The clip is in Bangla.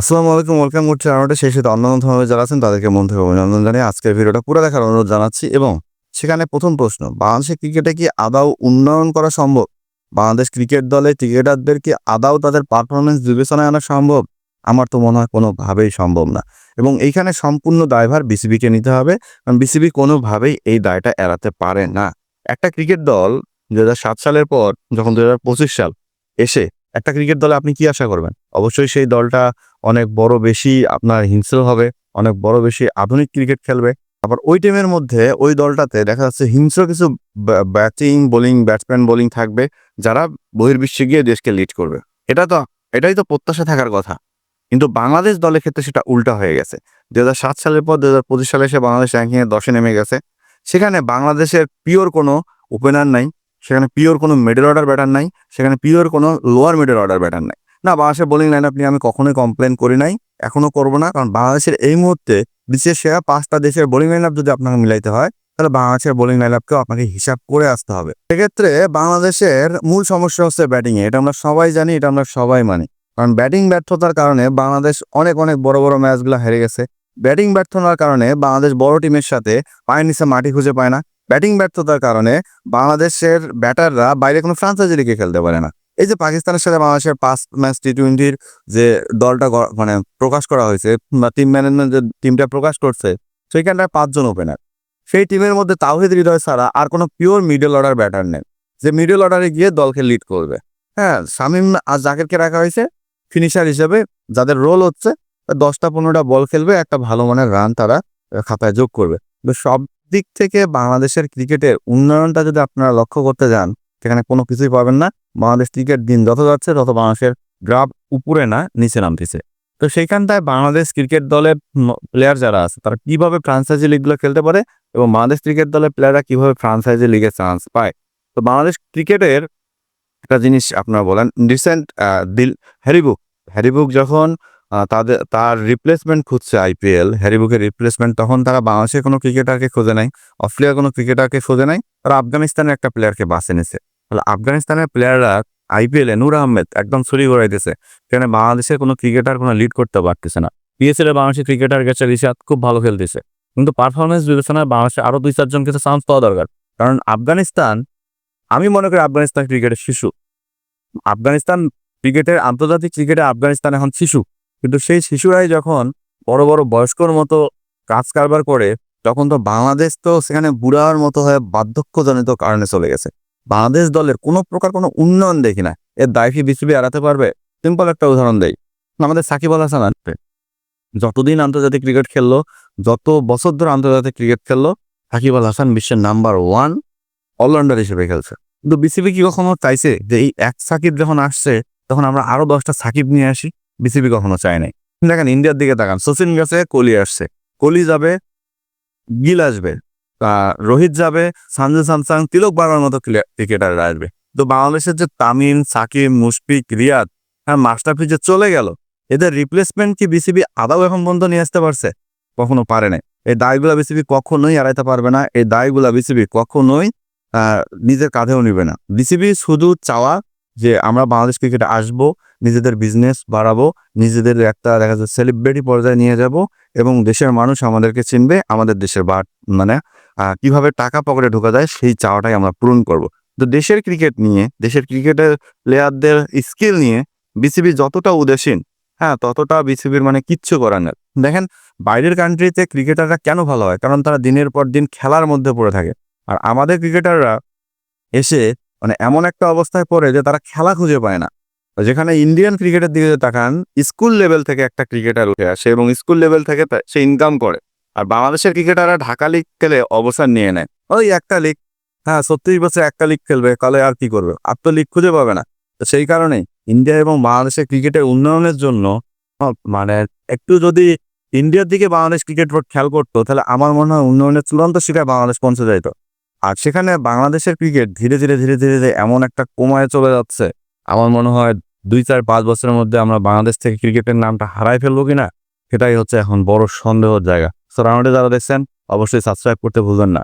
আসসালামু আলাইকুম, ওয়েলকাম করছি আমাদের সেই সাথে অন্যান্যভাবে যারা আছেন তাদেরকে মন থেকে অভিনন্দন জানিয়ে আজকের ভিডিওটা পুরো দেখার অনুরোধ জানাচ্ছি এবং সেখানে প্রথম প্রশ্ন, বাংলাদেশের ক্রিকেটে কি আদাও উন্নয়ন করা সম্ভব? বাংলাদেশ ক্রিকেট দলে ক্রিকেটারদের কি আদাও তাদের পারফরমেন্স বিবেচনায় আনা সম্ভব? আমার তো মনে হয় কোনোভাবেই সম্ভব না। এবং এইখানে সম্পূর্ণ দায়ভার বিসিবিকে নিতে হবে, কারণ বিসিবি কোনোভাবেই এই দায়টা এড়াতে পারে না। একটা ক্রিকেট দল দু সাত সালের পর, যখন দু হাজার পঁচিশ সাল এসে একটা ক্রিকেট দলে আপনি কি আশা করবেন? অবশ্যই সেই দলটা অনেক বড় বেশি আপনার হিংস্র হবে, অনেক বড় বেশি আধুনিক ক্রিকেট খেলবে। আবার ওই টিমের মধ্যে ওই দলটাতে দেখা যাচ্ছে হিংস্র কিছু ব্যাটিং, বোলিং, ব্যাটসম্যান, বোলিং থাকবে, যারা বহির্বিশ্বে গিয়ে দেশকে লিড করবে। এটা তো, এটাই তো প্রত্যাশা থাকার কথা। কিন্তু বাংলাদেশ দলের ক্ষেত্রে সেটা উল্টা হয়ে গেছে। দু সালের পর দু হাজার পঁচিশ সালে এসে বাংলাদেশ র্যাঙ্কিংয়ে দশে নেমে গেছে। সেখানে বাংলাদেশের পিওর কোনো ওপেনার নাই। সেখানে পিওর কোনো মিডল অর্ডার ব্যাটার নাই, সেখানে পিওর কোনো লোয়ার মিডল অর্ডার ব্যাটার নাই। না বাংলাদেশের বোলিং লাইন আপ নিয়ে আমি কখনোই কমপ্লেন করি নাই, এখনও করব না, কারণ বাংলাদেশের এই মুহূর্তে বিশ্বের সেরা পাঁচটা দেশের বোলিং লাইন আপ যদি আপনাকে মিলাইতে হয়, তাহলে বাংলাদেশের বোলিং লাইন আপকেও আপনাকে হিসাব করে আসতে হবে। সেক্ষেত্রে বাংলাদেশের মূল সমস্যা হচ্ছে ব্যাটিংয়ে এটা আমরা সবাই জানি, এটা আমরা সবাই মানি। কারণ ব্যাটিং ব্যর্থতার কারণে বাংলাদেশ অনেক অনেক বড় বড় ম্যাচগুলো হেরে গেছে। ব্যাটিং ব্যর্থতার কারণে বাংলাদেশ বড় টিমের সাথে পায়ের নিচে মাটি খুঁজে পায় না। ব্যাটিং ব্যর্থতার কারণে বাংলাদেশের ব্যাটাররা বাইরে কোনো ফ্রান্সাইজি লিগে খেলতে পারে না। এই যে পাকিস্তানের সাথে বাংলাদেশের পাঁচ ম্যাচ টি টোয়েন্টির যে দলটা মানে প্রকাশ করা হয়েছে, বা টিম ম্যানেজমেন্ট যে টিমটা প্রকাশ করছে, সেইখানটায় পাঁচজন ওপেনার সেই টিমের মধ্যে তাওহিদ হৃদয় ছাড়া আর কোনো পিওর মিডল অর্ডার ব্যাটার নেই, যে মিডল অর্ডারে গিয়ে দলকে লিড করবে। হ্যাঁ শামিম আর জাকিরকে রাখা হয়েছে ফিনিশার হিসেবে, যাদের রোল হচ্ছে দশটা পনেরোটা বল খেলবে, একটা ভালো মানের রান তারা খাতায় যোগ করবে। সব দিক থেকে বাংলাদেশের ক্রিকেটের উন্নয়নটা যদি আপনারা লক্ষ্য করতে যান, সেখানে কোনো কিছুই পাবেন না। বাংলাদেশ ক্রিকেট দিন যত যাচ্ছে, তত বাংলাদেশের গ্রাফ উপরে না, নিচে নামতেছে। তো সেইখানটায় বাংলাদেশ ক্রিকেট দলের প্লেয়ার যারা আছে, তারা কীভাবে ফ্রান্সাইজি লিগগুলো খেলতে পারে এবং বাংলাদেশ ক্রিকেট দলের প্লেয়াররা কীভাবে ফ্রান্সাইজি লিগে চান্স পায়? তো বাংলাদেশ ক্রিকেটের একটা জিনিস আপনারা বলেন রিসেন্ট দিল হ্যারিবুক হ্যারিবুক যখন তাদের, তার রিপ্লেসমেন্ট খুঁজছে আইপিএল হ্যারিবুকের রিপ্লেসমেন্ট তখন তারা বাংলাদেশের কোনো ক্রিকেটারকে খোঁজে নাই, অস্ট্রেলিয়ার কোনো ক্রিকেটারকে খোঁজে নাই। তারা আফগানিস্তানের একটা প্লেয়ারকে বাছে নিছে। তাহলে আফগানিস্তানের প্লেয়াররা আইপিএলে নূর আহমেদ একদম ছড়ি ঘোরাইতেছে সেখানে বাংলাদেশের কোনো ক্রিকেটার কোনো লিড করতে পারতেছে না। পিএসএল বাংলাদেশের ক্রিকেটার গেছে, রিশাদ, খুব ভালো খেলতেছে। কিন্তু পারফরমেন্স বিবেচনায় বাংলাদেশে আরও দুই, চারজন কিছু চান্স পাওয়া দরকার। কারণ আফগানিস্তান, আমি মনে করি আফগানিস্তান ক্রিকেটের শিশু। আফগানিস্তান ক্রিকেটের আন্তর্জাতিক ক্রিকেটে আফগানিস্তান এখন শিশু। কিন্তু সেই শিশুরাই যখন বড় বড় বয়স্কর মতো কাজ কারবার করে, তখন তো বাংলাদেশ তো সেখানে বুড়ার মতো হয়ে বার্ধক্যজনিত কারণে চলে গেছে। বাংলাদেশ দলের কোনো প্রকার কোনো উন্নয়ন দেখি না। এর দায় কি বিসিবি এড়াতে পারবে? সিম্পল একটা উদাহরণ দেই। আমাদের সাকিব আল হাসান আসবে। যতদিন আন্তর্জাতিক ক্রিকেট খেললো, যত বছর ধরে আন্তর্জাতিক ক্রিকেট খেললো, সাকিব আল হাসান বিশ্বের নাম্বার ওয়ান অলরাউন্ডার হিসেবে খেলছে। কিন্তু বিসিবি কি কখনো চাইছে যে এই এক সাকিব যখন আসছে, তখন আমরা আরও দশটা সাকিব নিয়ে আসি? বিসিবি কখনো চায় নাই। দেখেন ইন্ডিয়ার দিকে তাকান, সচিন গেছে, কোহলি আসছে। কোহলি যাবে, গিল আসবে রোহিত যাবে সঞ্জু স্যামসাং, তিলক বার্মার মতো ক্রিকেটাররা আসবে। তো বাংলাদেশের যে তামিম, সাকিব, মুশফিক, রিয়াদ হ্যাঁ মাস্টারফি যে চলে গেল, এদের রিপ্লেসমেন্ট কি বিসিবি আদাও এখন পর্যন্ত নিয়ে আসতে পারছে? কখনো পারে নাই। এই দায়গুলা বিসিবি কখনোই এড়াইতে পারবে না, এই দায়গুলা বিসিবি কখনোই নিজের কাঁধেও নিবে না। বিসিবি শুধু চাওয়া যে আমরা বাংলাদেশ ক্রিকেটে আসব নিজেদের বিজনেস বাড়াবো, নিজেদের একটা দেখা যাচ্ছে সেলিব্রিটি পর্যায়ে নিয়ে যাব এবং দেশের মানুষ আমাদেরকে চিনবে, আমাদের দেশের বা মানে কীভাবে টাকা পকেটে ঢোকা যায় সেই চাওয়াটাই আমরা পূরণ করব। তো দেশের ক্রিকেট নিয়ে, দেশের ক্রিকেটের প্লেয়ারদের স্কিল নিয়ে বিসিবি যতটা উদাসীন হ্যাঁ ততটা বিসিবির মানে কিচ্ছু করার নেই দেখেন, বাইরের কান্ট্রিতে ক্রিকেটাররা কেন ভালো হয়? কারণ তারা দিনের পর দিন খেলার মধ্যে পড়ে থাকে। আর আমাদের ক্রিকেটাররা এসে মানে এমন একটা অবস্থায় পড়ে যে তারা খেলা খুঁজে পায় না। যেখানে ইন্ডিয়ান ক্রিকেটের দিকে তাকান স্কুল লেভেল থেকে একটা ক্রিকেটার উঠে আসে এবং স্কুল লেভেল থেকে সে ইনকাম করে। আর বাংলাদেশের ক্রিকেটাররা ঢাকা লিগ খেলে অবসর নিয়ে নেয়। ওই একটা লিগ হ্যাঁ ছত্রিশ বছর একটা লিগ খেলবে, কালে আর কি করবে? আর তো লিগ খুঁজে পাবে না। তো সেই কারণে ইন্ডিয়া এবং বাংলাদেশের ক্রিকেটের উন্নয়নের জন্য মানে একটু যদি ইন্ডিয়ার দিকে বাংলাদেশ ক্রিকেট বোর্ড খেয়াল করতো, তাহলে আমার মনে হয় উন্নয়নের চূড়ান্ত শিকায় বাংলাদেশ পৌঁছে যেত আর সেখানে বাংলাদেশের ক্রিকেট ধীরে ধীরে ধীরে ধীরে এমন একটা কমায় চলে যাচ্ছে আমার মনে হয় দুই চার পাঁচ বছরের মধ্যে আমরা বাংলাদেশ থেকে ক্রিকেটের নামটা হারাই ফেলব কিনা, সেটাই হচ্ছে এখন বড় সন্দেহ জায়গা। সো রাউন্ডে যারা দেখছেন, অবশ্যই সাবস্ক্রাইব করতে ভুলবেন না।